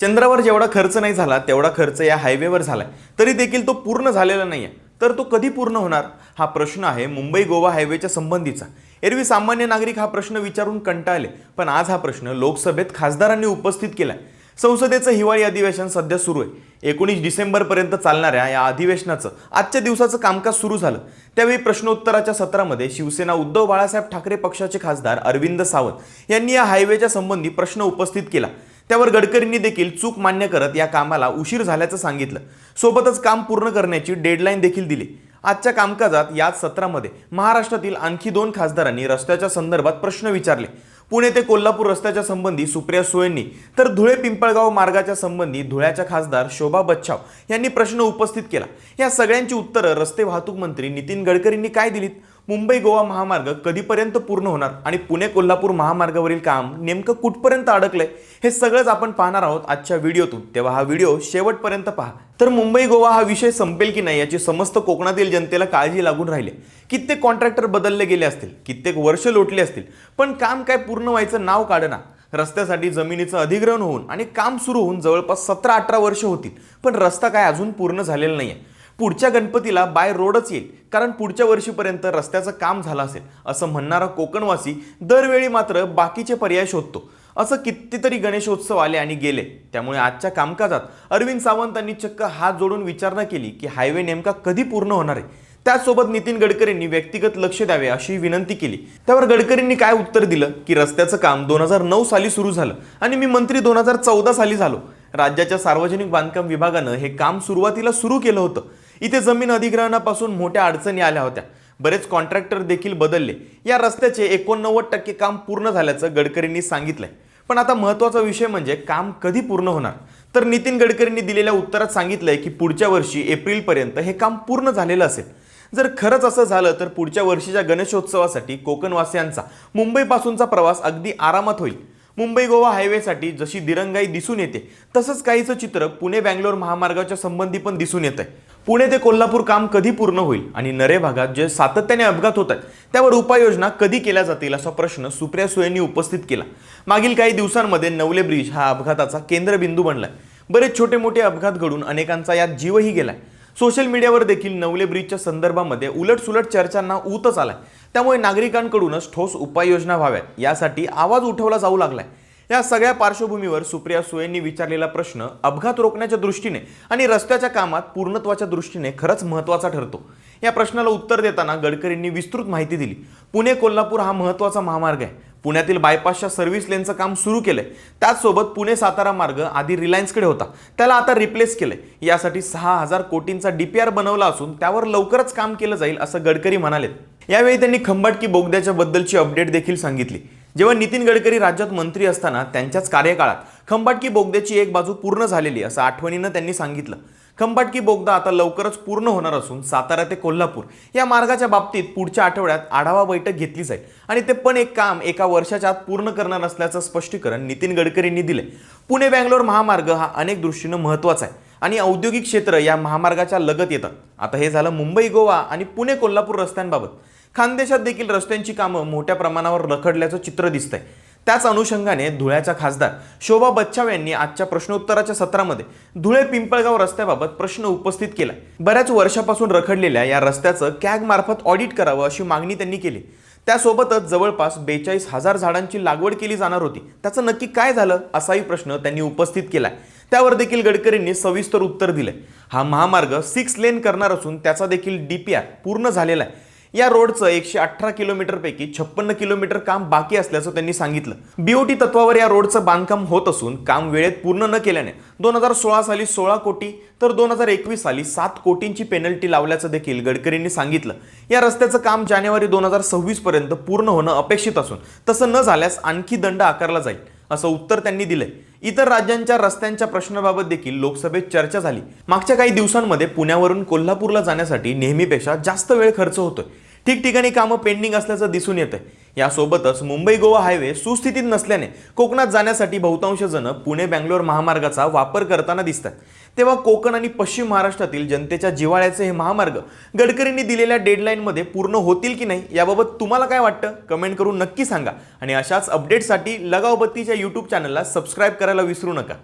चंद्रावर जेवढा खर्च नाही झाला तेवढा खर्च या हायवेवर झालाय. तरी देखील तो पूर्ण झालेला नाही आहे तर तो कधी पूर्ण होणार? हा प्रश्न आहे मुंबई गोवा हायवेच्या संबंधीचा. एरवी सामान्य नागरिक हा प्रश्न विचारून कंटाळले पण आज हा प्रश्न लोकसभेत खासदारांनी उपस्थित केलाय. संसदेचं हिवाळी अधिवेशन सध्या सुरू आहे. एकोणीस डिसेंबरपर्यंत चालणाऱ्या या अधिवेशनाचं आजच्या दिवसाचं कामकाज सुरू झालं. त्यावेळी प्रश्नोत्तराच्या सत्रामध्ये शिवसेना उद्धव बाळासाहेब ठाकरे पक्षाचे खासदार अरविंद सावंत यांनी या हायवेच्या संबंधी प्रश्न उपस्थित केला. त्यावर गडकरींनी देखील चूक मान्य करत या कामाला उशीर झाल्याचं सांगितलं. सोबतच काम पूर्ण करण्याची डेडलाईन देखील दिली. आजच्या कामकाजात याच सत्रामध्ये महाराष्ट्रातील आणखी दोन खासदारांनी रस्त्याच्या संदर्भात प्रश्न विचारले. पुणे ते कोल्हापूर रस्त्याच्या संबंधी सुप्रिया सुळेंनी तर धुळे पिंपळगाव मार्गाच्या संबंधी धुळ्याच्या खासदार शोभा बच्छाव यांनी प्रश्न उपस्थित केला. या सगळ्यांची उत्तरं रस्ते वाहतूक मंत्री नितीन गडकरींनी काय दिलीत? मुंबई गोवा महामार्ग कधीपर्यंत पूर्ण होणार आणि पुणे कोल्हापूर महामार्गावरील काम नेमकं कुठपर्यंत अडकलंय हे सगळंच आपण पाहणार आहोत आजच्या व्हिडिओतून. तेव्हा हा व्हिडिओ शेवटपर्यंत पहा. तर मुंबई गोवा हा विषय संपेल की नाही याची समस्त कोकणातील जनतेला काळजी लागून राहिली. कित्येक कॉन्ट्रॅक्टर बदलले गेले असतील कित्येक वर्ष लोटले असतील पण काम काय पूर्ण व्हायचं नाव काढना. रस्त्यासाठी जमिनीचं अधिग्रहण होऊन आणि काम सुरू होऊन जवळपास सतरा अठरा वर्ष होतील पण रस्ता काय अजून पूर्ण झालेला नाही आहे पुढच्या गणपतीला बाय रोडच येईल. कारण पुढच्या वर्षीपर्यंत रस्त्याचं काम झालं असेल. असं म्हणणारा कोकणवासी दरवेळी मात्र बाकीचे पर्याय शोधतो. असं कितीतरी गणेशोत्सव आले आणि गेले. त्यामुळे आजच्या कामकाजात अरविंद सावंतांनी चक्क हात जोडून विचारणा केली की हायवे नेमका कधी पूर्ण होणार आहे? त्याचसोबत नितीन गडकरींनी व्यक्तिगत लक्ष द्यावे अशी विनंती केली. त्यावर गडकरींनी काय उत्तर दिलं? की रस्त्याचं काम दोन हजार नऊ साली सुरू झालं आणि मी मंत्री दोन हजार चौदा साली झालो. राज्याच्या सार्वजनिक बांधकाम विभागानं हे काम सुरुवातीला सुरू केलं होतं. इथे जमीन अधिग्रहणापासून मोठ्या अडचणी आल्या होत्या. बरेच कॉन्ट्रॅक्टर देखील बदलले. या रस्त्याचे एकोणनव्वद टक्के काम पूर्ण झाल्याचं गडकरींनी सांगितलंय. पण आता महत्त्वाचा विषय म्हणजे काम कधी पूर्ण होणार? तर नितीन गडकरींनी दिलेल्या उत्तरात सांगितलंय की पुढच्या वर्षी एप्रिलपर्यंत हे काम पूर्ण झालेलं असेल. जर खरंच असं झालं तर पुढच्या वर्षीच्या गणेशोत्सवासाठी कोकणवासियांचा मुंबईपासूनचा प्रवास अगदी आरामात होईल. मुंबई गोवा हायवेसाठी जशी दिरंगाई दिसून येते तसंच काहीचं चित्र पुणे बँगलोर महामार्गाच्या संबंधी पण दिसून येत आहे पुणे ते कोल्हापूर काम कधी पूर्ण होईल आणि नरे भागात जे सातत्याने अपघात होत आहेत त्यावर उपाययोजना कधी केल्या जातील असा प्रश्न सुप्रिया सुळेंनी उपस्थित केला. मागील काही दिवसांमध्ये नवले ब्रिज हा अपघाताचा केंद्रबिंदू बनलाय. बरेच छोटे मोठे अपघात घडून अनेकांचा यात जीवही गेलाय. सोशल मीडियावर देखील नवले ब्रिजच्या संदर्भामध्ये उलटसुलट चर्चांना ऊतच आलाय. त्यामुळे नागरिकांकडूनच ठोस उपाययोजना व्हाव्यात यासाठी आवाज उठवला जाऊ लागलाय. या सगळ्या पार्श्वभूमीवर सुप्रिया सुळेंनी विचारलेला प्रश्न अपघात रोखण्याच्या दृष्टीने आणि रस्त्याच्या कामात पूर्णत्वाच्या दृष्टीने खरंच महत्त्वाचा ठरतो. या प्रश्नाला उत्तर देताना गडकरींनी विस्तृत माहिती दिली. पुणे कोल्हापूर हा महत्त्वाचा महामार्ग आहे. पुण्यातील बायपासच्या सर्व्हिस लेनचं काम सुरू केलंय. त्याचसोबत पुणे सातारा मार्ग आधी रिलायन्सकडे होता. त्याला आता रिप्लेस केलंय. यासाठी सहा हजार कोटींचा डीपीआर बनवला असून त्यावर लवकरच काम केलं जाईल असं गडकरी म्हणालेत. यावेळी त्यांनी खंबाटकी बोगद्याच्या बद्दलची अपडेट देखील सांगितली. जेव्हा नितीन गडकरी राज्यात मंत्री असताना त्यांच्याच कार्यकाळात खंबाटकी बोगद्याची एक बाजू पूर्ण झालेली असं आठवणीनं त्यांनी सांगितलं. खंबाटकी बोगदा आता लवकरच पूर्ण होणार असून सातारा ते कोल्हापूर या मार्गाच्या बाबतीत पुढच्या आठवड्यात आढावा बैठक घेतली जाईल. आणि ते पण एक काम एका वर्षाच्या आत पूर्ण करणार असल्याचं स्पष्टीकरण नितीन गडकरींनी दिले पुणे बँगलोर महामार्ग हा अनेक दृष्टीनं महत्त्वाचा आहे आणि औद्योगिक क्षेत्र या महामार्गाच्या लगत येतात. आता हे झालं मुंबई गोवा आणि पुणे कोल्हापूर रस्त्यांबाबत. खानदेशात देखील रस्त्यांची कामं मोठ्या प्रमाणावर रखडल्याचं चित्र दिसतंय. त्याच अनुषंगाने धुळ्याच्या खासदार शोभा बच्चाव यांनी आजच्या प्रश्नोत्तराच्या सत्रामध्ये धुळे पिंपळगाव रस्त्याबाबत प्रश्न उपस्थित केला. बऱ्याच वर्षापासून रखडलेल्या या रस्त्याचं कॅग मार्फत ऑडिट करावं अशी मागणी त्यांनी केली. त्यासोबतच जवळपास बेचाळीस हजार झाडांची लागवड केली जाणार होती. त्याचं नक्की काय झालं असाही प्रश्न त्यांनी उपस्थित केलाय. त्यावर देखील गडकरींनी सविस्तर उत्तर दिलंय. हा महामार्ग सिक्स लेन करणार असून त्याचा देखील डीपीआर पूर्ण झालेला आहे. या रोडचं एकशे अठरा किलोमीटरपैकी छप्पन्न किलोमीटर काम बाकी असल्याचं त्यांनी सांगितलं. बीओटी तत्वावर या रोडचं बांधकाम होत असून काम वेळेत पूर्ण न केल्याने दोन हजार सोळा साली सोळा कोटी तर दोन हजार एकवीस साली सात कोटींची पेनल्टी लावल्याचं देखील गडकरींनी सांगितलं. या रस्त्याचं काम जानेवारी दोन हजार सव्वीस पर्यंत पूर्ण होणं अपेक्षित असून तसं न झाल्यास आणखी दंड आकारला जाईल. असं उत्तर त्यांनी दिलंय. इतर राज्यांच्या रस्त्यांच्या प्रश्नाबाबत देखील लोकसभेत चर्चा झाली. मागच्या काही दिवसांमध्ये पुण्यावरून कोल्हापूरला जाण्यासाठी नेहमीपेक्षा जास्त वेळ खर्च होतोय. ठिकठिकाणी कामं पेंडिंग असल्याचं दिसून येतंय. यासोबतच मुंबई गोवा हायवे सुस्थितीत नसल्याने कोकणात जाण्यासाठी बहुतांश जण पुणे बँगलोर महामार्गाचा वापर करताना दिसतात. तेव्हा कोकण आणि पश्चिम महाराष्ट्रातील जनतेच्या जिव्हाळ्याचे हे महामार्ग गडकरींनी दिलेल्या डेडलाईनमध्ये पूर्ण होतील की नाही याबाबत तुम्हाला काय वाटतं? कमेंट करून नक्की सांगा आणि अशाच अपडेटसाठी लगावबत्तीच्या यूट्यूब चॅनलला सबस्क्राईब करायला विसरू नका.